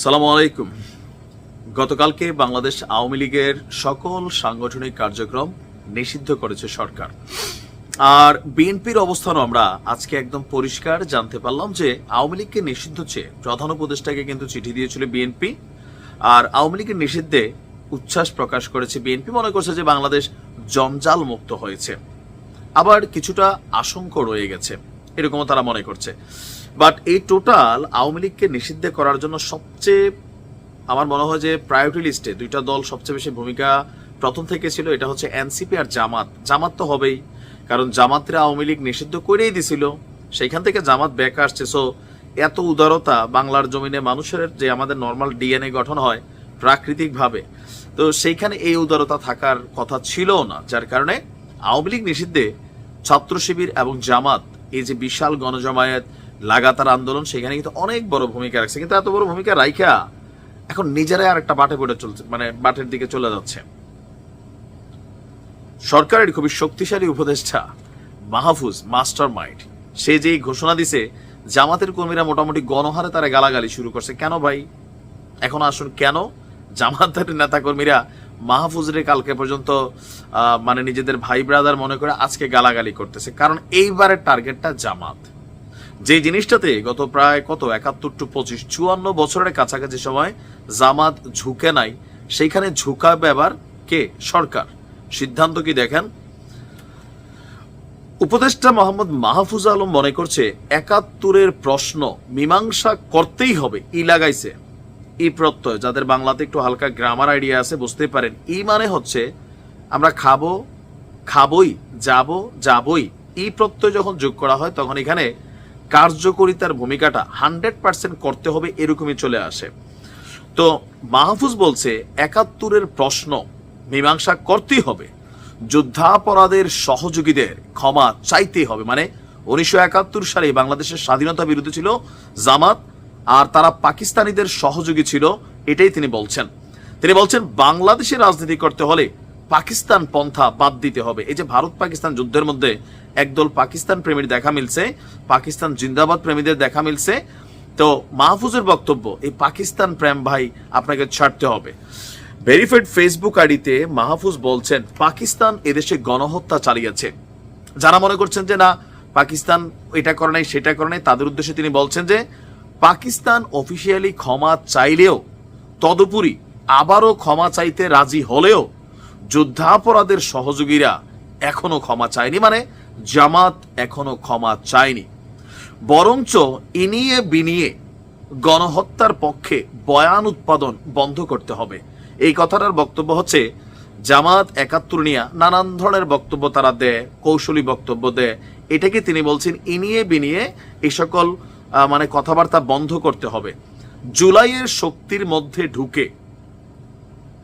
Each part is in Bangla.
সালাম আলাইকুম। গতকালকে বাংলাদেশ আওয়ামী লীগের সকল সাংগঠনিক কার্যক্রম নিষিদ্ধ করেছে সরকার। আর বিএনপির অবস্থানও আমরা আজকে একদম পরিষ্কার জানতে পারলাম যে আওয়ামী লীগকে নিষিদ্ধ চেয়ে প্রধান উপদেষ্টাকে কিন্তু চিঠি দিয়েছিল বিএনপি, আর আওয়ামী লীগের নিষিদ্ধে উচ্ছ্বাস প্রকাশ করেছে বিএনপি। মনে করছে যে বাংলাদেশ জঞ্জাল মুক্ত হয়েছে। আবার কিছুটা আশঙ্ক রয়ে গেছে। এরকমও তারা মনে করছে। বাট এই টোটাল আওয়ামী লীগকে নিষিদ্ধ করার জন্য সবচেয়ে আমার মনে হয় যে প্রায়োরিটি লিস্টে দুইটা দল সবচেয়ে বেশি ভূমিকা প্রথম থেকে ছিল, এটা হচ্ছে এনসিপি আর জামাত। জামাত তো হবেই, কারণ জামাতরা আওয়ামী লীগ নিষিদ্ধ করেই দিছিল। সেইখান থেকে জামাত ব্যাক আসছে। সো এত উদারতা বাংলার জমিনে মানুষের যে আমাদের নর্মাল ডিএনএ গঠন হয় প্রাকৃতিকভাবে। তো সেইখানে এই উদারতা থাকার কথা ছিল না, যার কারণে আওয়ামী লীগ নিষিদ্ধে ছাত্র শিবির এবং জামাত এই যে বিশাল গণজমায়েত লাগাতার আন্দোলন, সেখানে কিন্তু অনেক বড় ভূমিকা রাখছে। কিন্তু এত বড় ভূমিকা রাইখা এখন নিজেরাই আর একটা বাটে পড়ে চলছে মানে বাটের দিকে চলে যাচ্ছে। সরকারের খুবই শক্তিশালী উপদেষ্টা মাহফুজ মাস্টার মাইন্ড সে যেই ঘোষণা দিছে, জামাতের কর্মীরা মোটামুটি গণহারে তারা গালাগালি শুরু করছে। কেন ভাই? এখন আসুন, কেন? জামাতের নেতা কর্মীরা মাহফুজরে কালকে পর্যন্ত মানে নিজেদের ভাই ব্রাদার মনে করে আজকে গালাগালি করতেছে। কারণ এইবারের টার্গেটটা জামাত। যে জিনিসটাতে গত প্রায় কত? একাত্তর টু পঁচিশ, চুয়ান্ন বছরের কাছাকাছি সময় জামাত ঝুঁকে নাই। সেইখানে ঝুঁকা আবার কে? সরকার। সিদ্ধান্ত কি দেখেন? উপদেষ্টা মোহাম্মদ মাহফুজ আলম মনে করছে, একাত্তরের প্রশ্ন মীমাংসা করতেই হবে। ই লাগাইছে। ই প্রত্যয়, যাদের বাংলাতে একটু হালকা গ্রামার আইডিয়া আছে বুঝতে পারেন। ই মানে হচ্ছে, আমরা খাব, খাবই, যাব, যাবই। ই প্রত্যয় যখন যোগ করা হয়, তখন এখানে কার্যকরিতার ভূমিকাটা হান্ড্রেড পার্সেন্ট করতে হবে, এরকমই চলে আসে। তো মাহফুজ বলছে, একাত্তরের প্রশ্ন মীমাংসা করতেই হবে। যুদ্ধাপরাধের সহযোগীদের ক্ষমা চাইতেই হবে। মানে উনিশশো একাত্তর সালে বাংলাদেশের স্বাধীনতা বিরুদ্ধে ছিল জামাত আর তারা পাকিস্তানিদের সহযোগী ছিল, এটাই তিনি বলছেন। তিনি বলছেন বাংলাদেশের রাজনীতি করতে হলে পাকিস্তান পন্থা বাদ দিতে হবে। এই যে ভারত পাকিস্তান যুদ্ধের মধ্যে একদল পাকিস্তান প্রেমীর দেখা মিলছে, পাকিস্তান জিন্দাবাদ প্রেমীদের দেখা মিলছে, তো মাহফুজের বক্তব্য, এই পাকিস্তান প্রেম ভাই, আপনাকে ছাড়তে হবে। ভেরিফাইড ফেসবুক আইডিতে মাহফুজ বলছেন, পাকিস্তান এদেশে গণহত্যা চালিয়েছে। যারা মনে করছেন যে, না, পাকিস্তান এটা করে নাই, সেটা করে নাই, তাদের উদ্দেশ্যে তিনি বলছেন যে পাকিস্তান অফিসিয়ালি ক্ষমা চাইলেও, তদুপরি আবারও ক্ষমা চাইতে রাজি হলেও যুদ্ধাপরাধের সহযোগীরা এখনও ক্ষমা চায়নি মানে জামাত এখনও ক্ষমা চায়নি। বরঞ্চ ইনিয়ে বিনিয়ে গণহত্যার পক্ষে বয়ান উৎপাদন বন্ধ করতে হবে। এই কথাটার বক্তব্য হচ্ছে, জামাত একাত্তর নিয়ে নানান ধরনের বক্তব্য তারা দেয়, কৌশলী বক্তব্য দেয়। এটাকে তিনি বলছেন, ইনিয়ে বিনিয়ে এই সকল মানে কথাবার্তা বন্ধ করতে হবে। জুলাইয়ের শক্তির মধ্যে ঢুকে,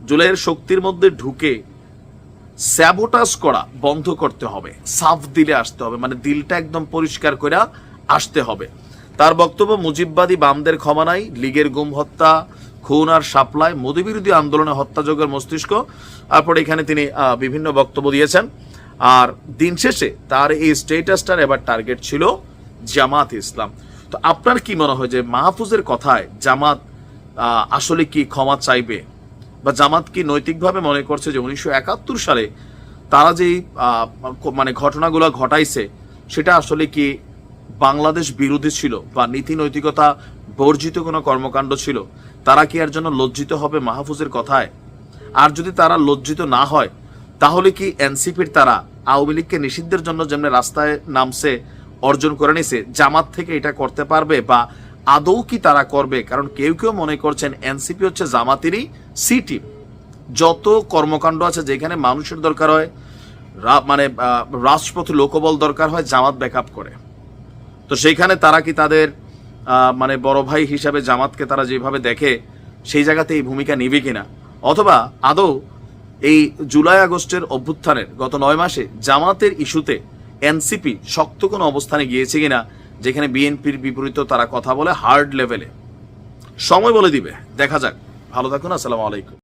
জুলাইয়ের শক্তির মধ্যে ঢুকে স্যাবোটাস করা বন্ধ করতে হবে। সাফ দিলে আসতে হবে মানে দিলটা একদম পরিষ্কার করে আসতে হবে। তার বক্তব্য, মুজিববাদী বামদের ক্ষমা নাই, লীগের গুম হত্যা, খুন আর সাপ্লাই মোদী বিরোধী আন্দোলনে হত্যাযোগের মস্তিষ্ক। তারপর এখানে তিনি বিভিন্ন বক্তব্য দিয়েছেন। আর দিন শেষে তার এই স্টেটাসটার এবার টার্গেট ছিল জামাত ইসলাম। তো আপনার কি মনে হয় যে মাহফুজের কথায় জামাত আসলে কি ক্ষমা চাইবে? বা জামাত কি নৈতিকভাবে মনে করছে যে উনিশশো একাত্তর সালে তারা যেই মানে ঘটনাগুলো ঘটাইছে, সেটা আসলে কি বাংলাদেশ বিরোধী ছিল বা নীতি নৈতিকতা বর্জিত কোনো কর্মকাণ্ড ছিল? তারা কি এর জন্য লজ্জিত হবে মাহফুজের কথায়? আর যদি তারা লজ্জিত না হয়, তাহলে কি এনসিপির তারা আওয়ামী লীগকে নিষিদ্ধের জন্য যেমন রাস্তায় নামছে অর্জন করে নিছে। জামাত থেকে এটা করতে পারবে বা আদৌ কি তারা করবে? কারণ কেউ কেউ মনে করছেন এনসিপি হচ্ছে জামাতেরই সি টিম। যত কর্মকাণ্ড আছে, যেখানে মানুষের দরকার হয় মানে রাজপথে লোকবল দরকার হয়, জামাত ব্যাকআপ করে। তো সেইখানে তারা কি তাদের মানে বড় ভাই হিসাবে জামাতকে তারা যেভাবে দেখে, সেই জায়গাতে এই ভূমিকা নিবে কিনা? অথবা আদৌ এই জুলাই আগস্টের অভ্যুত্থানের গত নয় মাসে জামাতের ইস্যুতে এনসিপি শক্ত কোনো অবস্থানে গিয়েছে কিনা, যেখানে বিএনপির বিপরীত তারা কথা বলে হার্ড লেভেলে সময় বলে দিবে। দেখা যাক। ভালো থাকুন, আসসালামু আলাইকুম।